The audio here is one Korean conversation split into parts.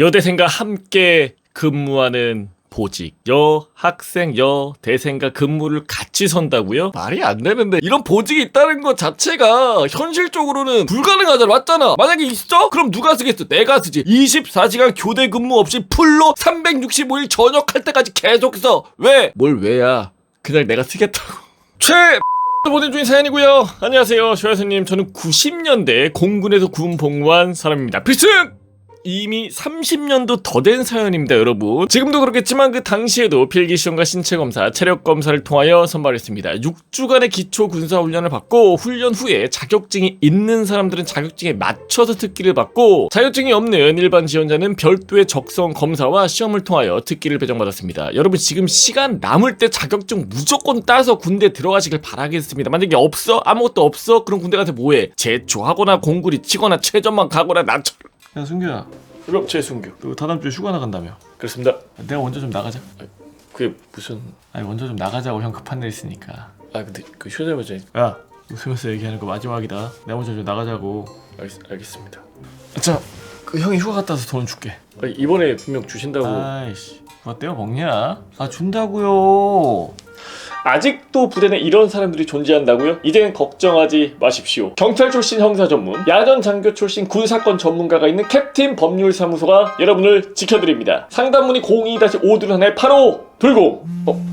여대생과 함께 근무하는 보직 여 학생 여 대생과 근무를 같이 선다고요? 말이 안 되는데 이런 보직이 있다는 것 자체가 현실적으로는 불가능하잖아. 맞잖아. 만약에 있어? 그럼 누가 쓰겠어? 내가 쓰지. 24시간 교대 근무 없이 풀로 365일 전역할 때까지 계속 써 왜? 뭘 왜야? 그냥 내가 쓰겠다고. 최 보낸 중인 사연이고요. 안녕하세요. 조여사님. 저는 90년대 공군에서 군 복무한 사람입니다. 필승! 이미 30년도 더 된 사연입니다, 여러분. 지금도 그렇겠지만 그 당시에도 필기 시험과 신체 검사, 체력 검사를 통하여 선발했습니다. 6주간의 기초 군사 훈련을 받고 훈련 후에 자격증이 있는 사람들은 자격증에 맞춰서 특기를 받고 자격증이 없는 일반 지원자는 별도의 적성 검사와 시험을 통하여 특기를 배정받았습니다. 여러분 지금 시간 남을 때 자격증 무조건 따서 군대 들어가시길 바라겠습니다. 만약에 없어? 아무것도 없어? 그럼 군대 가서 뭐해? 제초하거나 공구리 치거나 최전만 가거나 나처럼 야 승규야. 그럼 최승규. 너 다다음 주에 휴가 나간다며. 그렇습니다. 내가 먼저 좀 나가자. 그게 무슨 아니 먼저 좀 나가자고 형 급한 일 있으니까. 아 근데 그 휴대전화 야 웃으면서 얘기하는 거 마지막이다. 내가 먼저 좀 나가자고. 알겠, 습니다. 자그 형이 휴가 갔다 와서 돈 줄게. 이번에 분명 주신다고. 아이씨 누가 떼어 먹냐? 아 준다고요 아직도 부대 내 이런 사람들이 존재한다고요? 이제는 걱정하지 마십시오. 경찰 출신 형사 전문, 야전 장교 출신 군 사건 전문가가 있는 캡틴 법률 사무소가 여러분을 지켜드립니다. 상담문의 02-521-85 들고 어?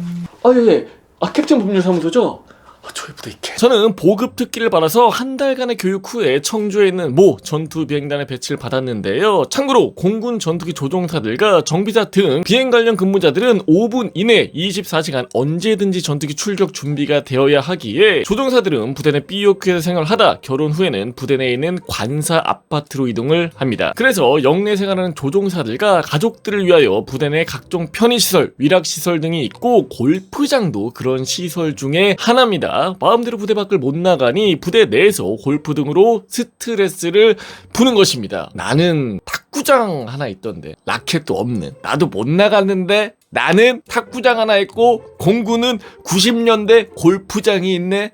아 예, 예. 아 캡틴 법률 사무소죠? 아. 저는 보급 특기를 받아서 한 달간의 교육 후에 청주에 있는 모 전투 비행단에 배치를 받았는데요. 참고로 공군 전투기 조종사들과 정비사 등 비행 관련 근무자들은 5분 이내 24시간 언제든지 전투기 출격 준비가 되어야 하기에 조종사들은 부대 내 BOQ에서 생활하다 결혼 후에는 부대 내에 있는 관사 아파트로 이동을 합니다. 그래서 영내 생활하는 조종사들과 가족들을 위하여 부대 내 각종 편의시설, 위락시설 등이 있고 골프장도 그런 시설 중에 하나입니다. 마음대로 부대 밖을 못 나가니 부대 내에서 골프 등으로 스트레스를 푸는 것입니다. 나는 탁구장 하나 있던데 라켓도 없는 나도 못 나갔는데 나는 탁구장 하나 있고 공구는 90년대 골프장이 있네.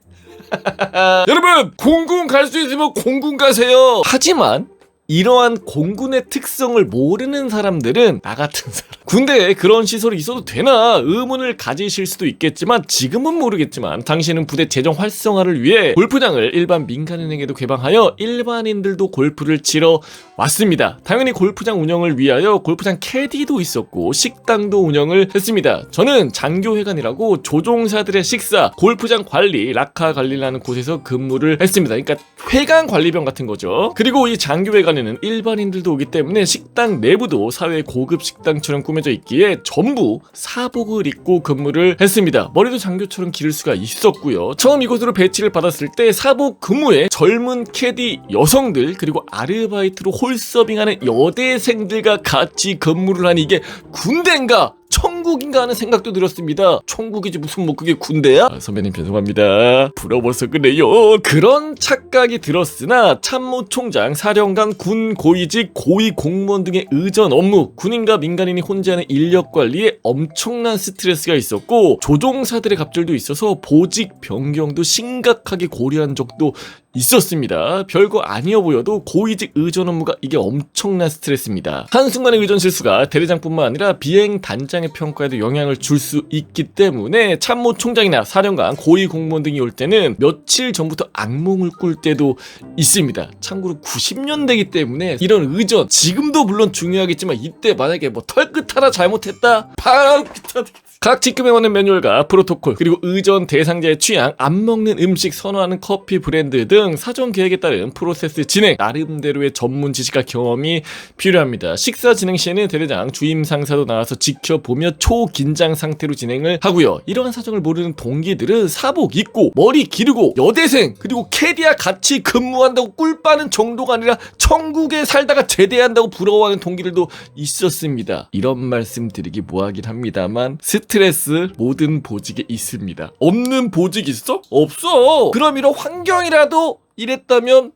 여러분 공군 갈 수 있으면 공군 가세요. 하지만 이러한 공군의 특성을 모르는 사람들은 나 같은 사람. 군대에 그런 시설이 있어도 되나 의문을 가지실 수도 있겠지만 지금은 모르겠지만 당신은 부대 재정 활성화를 위해 골프장을 일반 민간인에게도 개방하여 일반인들도 골프를 치러 왔습니다. 당연히 골프장 운영을 위하여 골프장 캐디도 있었고 식당도 운영을 했습니다. 저는 장교회관이라고 조종사들의 식사 골프장 관리 락카 관리라는 곳에서 근무를 했습니다. 그러니까 회관 관리병 같은 거죠. 그리고 이 장교회관 안에는 일반인들도 오기 때문에 식당 내부도 사회 고급 식당처럼 꾸며져 있기에 전부 사복을 입고 근무를 했습니다. 머리도 장교처럼 기를 수가 있었고요. 처음 이곳으로 배치를 받았을 때 사복 근무에 젊은 캐디 여성들 그리고 아르바이트로 홀서빙하는 여대생들과 같이 근무를 하니 이게 군대인가 천국인가 하는 생각도 들었습니다. 천국이지 무슨 뭐 그게 군대야? 아, 선배님 죄송합니다. 부러워서 그래요. 그런 착각이 들었으나 참모총장, 사령관, 군 고위직, 고위 공무원 등의 의전 업무, 군인과 민간인이 혼자 하는 인력 관리에 엄청난 스트레스가 있었고 조종사들의 갑질도 있어서 보직 변경도 심각하게 고려한 적도 있었습니다. 별거 아니어 보여도 고위직 의전 업무가 이게 엄청난 스트레스입니다. 한순간의 의전 실수가 대대장뿐만 아니라 비행 단장의 평가에도 영향을 줄 수 있기 때문에 참모 총장이나 사령관, 고위 공무원 등이 올 때는 며칠 전부터 악몽을 꿀 때도 있습니다. 참고로 90년대이기 때문에 이런 의전 지금도 물론 중요하겠지만 이때 만약에 뭐 털끝 하나 잘못했다 바로 각 직급에 맞는 매뉴얼과 프로토콜 그리고 의전 대상자의 취향 안 먹는 음식 선호하는 커피 브랜드 등 사전 계획에 따른 프로세스 진행 나름대로의 전문 지식과 경험이 필요합니다. 식사 진행 시에는 대대장 주임 상사도 나와서 지켜보며 초긴장 상태로 진행을 하고요. 이러한 사정을 모르는 동기들은 사복 입고 머리 기르고 여대생 그리고 캐디와 같이 근무한다고 꿀 빠는 정도가 아니라 천국에 살다가 제대한다고 부러워하는 동기들도 있었습니다. 이런 말씀 드리기 뭐하긴 합니다만 스트레스 모든 보직에 있습니다. 없는 보직 있어? 없어. 그럼 이런 환경이라도 이랬다면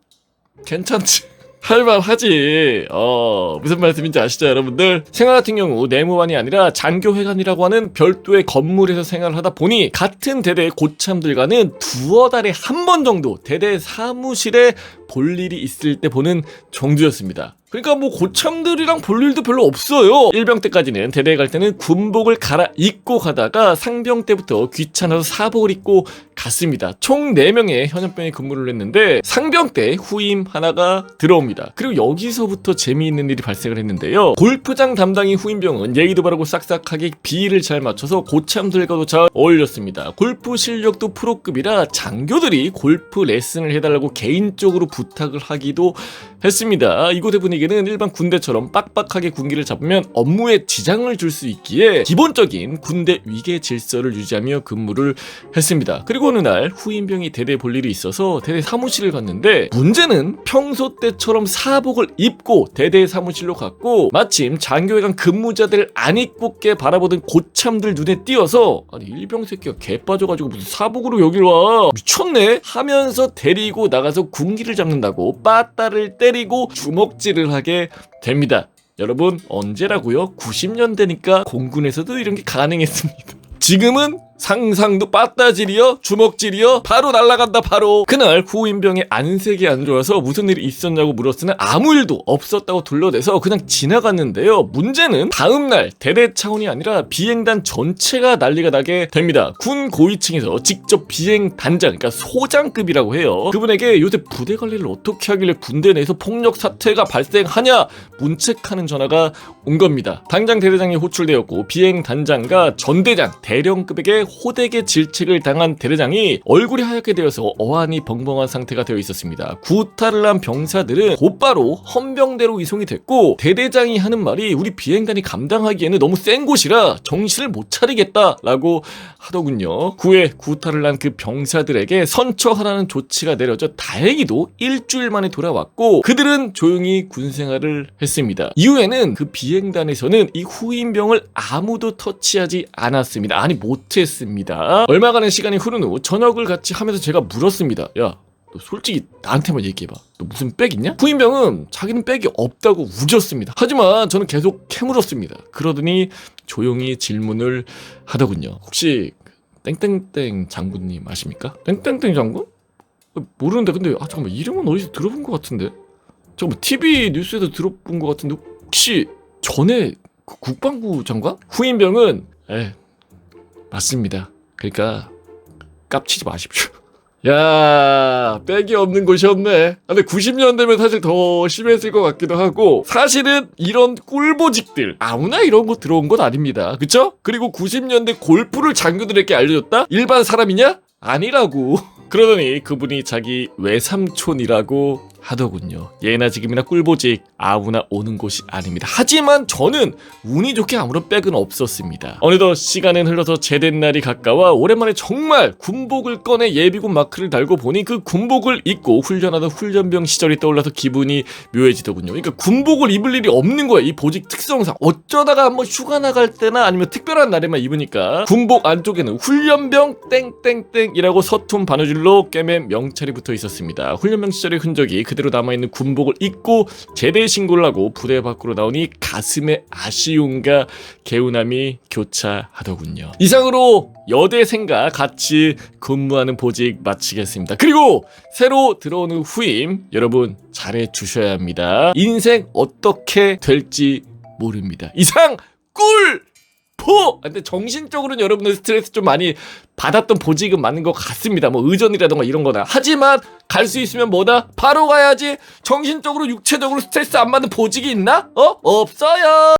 괜찮지. 할만하지. 어, 무슨 말씀인지 아시죠, 여러분들? 생활 같은 경우 내무반이 아니라 장교회관이라고 하는 별도의 건물에서 생활을 하다 보니 같은 대대 고참들과는 두어 달에 한 번 정도 대대 사무실에 볼 일이 있을 때 보는 정도였습니다. 그러니까 뭐 고참들이랑 볼 일도 별로 없어요. 일병 때까지는 대대에 갈 때는 군복을 갈아 입고 가다가 상병 때부터 귀찮아서 사복을 입고 갔습니다. 총 4명의 현역병이 근무를 했는데 상병 때 후임 하나가 들어옵니다. 그리고 여기서부터 재미있는 일이 발생을 했는데요. 골프장 담당인 후임병은 예의도 바르고 싹싹하게 비위를 잘 맞춰서 고참들과도 잘 어울렸습니다. 골프 실력도 프로급이라 장교들이 골프 레슨을 해달라고 개인적으로 부탁을 하기도 했습니다. 이곳의 분위기는 일반 군대처럼 빡빡하게 군기를 잡으면 업무에 지장을 줄 수 있기에 기본적인 군대 위계 질서를 유지하며 근무를 했습니다. 그리고 어느 날 후임병이 대대 볼 일이 있어서 대대 사무실을 갔는데 문제는 평소 때처럼 사복을 입고 대대 사무실로 갔고 마침 장교회관 근무자들 안 입고 게 바라보던 고참들 눈에 띄어서 아니 일병 새끼가 개 빠져가지고 무슨 사복으로 여길 와 미쳤네 하면서 데리고 나가서 군기를 잡는다고 빠따를 때 리고 주먹질을 하게 됩니다. 여러분 언제라고요? 90년대니까 공군에서도 이런 게 가능했습니다. 지금은 상상도 빠따질이요 주먹질이요 바로 날라간다 바로. 그날 후임병의 안색이 안 좋아서 무슨 일이 있었냐고 물었으나 아무 일도 없었다고 둘러대서 그냥 지나갔는데요. 문제는 다음날 대대 차원이 아니라 비행단 전체가 난리가 나게 됩니다. 군 고위층에서 직접 비행 단장 그러니까 소장급이라고 해요. 그분에게 요새 부대 관리를 어떻게 하길래 군대 내에서 폭력 사태가 발생하냐 문책하는 전화가 온 겁니다. 당장 대대장이 호출되었고 비행 단장과 전대장 대령급에게 호되게 질책을 당한 대대장이 얼굴이 하얗게 되어서 어안이 벙벙한 상태가 되어 있었습니다. 구타를 한 병사들은 곧바로 헌병대로 이송이 됐고 대대장이 하는 말이 우리 비행단이 감당하기에는 너무 센 곳이라 정신을 못 차리겠다라고 하더군요. 후에 구타를 한 그 병사들에게 선처하라는 조치가 내려져 다행히도 일주일 만에 돌아왔고 그들은 조용히 군 생활을 했습니다. 이후에는 그 비행단에서는 이 후임병을 아무도 터치하지 않았습니다. 아니 못했 습니다. 얼마간의 시간이 흐른 후 저녁을 같이 하면서 제가 물었습니다. 야. 너 솔직히 나한테만 얘기해봐. 너 무슨 백 있냐? 후임병은 자기는 백이 없다고 우겼습니다. 하지만 저는 계속 캐물었습니다. 그러더니 조용히 질문을 하더군요. 혹시 땡땡땡 장군님 아십니까? 땡땡땡 장군? 어, 모르는데 근데 아 잠깐만 이름은 어디서 들어본 것 같은데 잠깐만 TV 뉴스에서 들어본 것 같은데 혹시 전에 그 국방부 장관? 후임병은 에 맞습니다. 그러니까 깝치지 마십시오. 야, 백이 없는 곳이 없네. 아, 근데 90년 되면 사실 더 심했을 것 같기도 하고, 사실은 이런 꿀보직들, 아무나 이런 거 들어온 건 아닙니다. 그쵸? 그리고 90년대 골프를 장교들에게 알려줬다? 일반 사람이냐? 아니라고. 그러더니 그분이 자기 외삼촌이라고 하더군요. 예나 지금이나 꿀보직 아무나 오는 곳이 아닙니다. 하지만 저는 운이 좋게 아무런 백은 없었습니다. 어느덧 시간은 흘러서 제된 날이 가까워 오랜만에 정말 군복을 꺼내 예비군 마크를 달고 보니 그 군복을 입고 훈련하던 훈련병 시절이 떠올라서 기분이 묘해지더군요. 그러니까 군복을 입을 일이 없는 거예요. 이 보직 특성상 어쩌다가 한번 휴가 나갈 때나 아니면 특별한 날에만 입으니까 군복 안쪽에는 훈련병 땡땡땡이라고 서툰 바느질로 꿰맨 명찰이 붙어 있었습니다. 훈련병 시절의 흔적이 그대로 남아있는 군복을 입고 제대 신고를 하고 부대 밖으로 나오니 가슴에 아쉬움과 개운함이 교차하더군요. 이상으로 여대생과 같이 근무하는 보직 마치겠습니다. 그리고 새로 들어오는 후임 여러분 잘해 주셔야 합니다. 인생 어떻게 될지 모릅니다. 이상 꿀! 포! 근데 정신적으로는 여러분들 스트레스 좀 많이 받았던 보직은 맞는 것 같습니다. 뭐 의전이라던가 이런 거나. 하지만 갈 수 있으면 뭐다? 바로 가야지. 정신적으로 육체적으로 스트레스 안 받는 보직이 있나? 어? 없어요.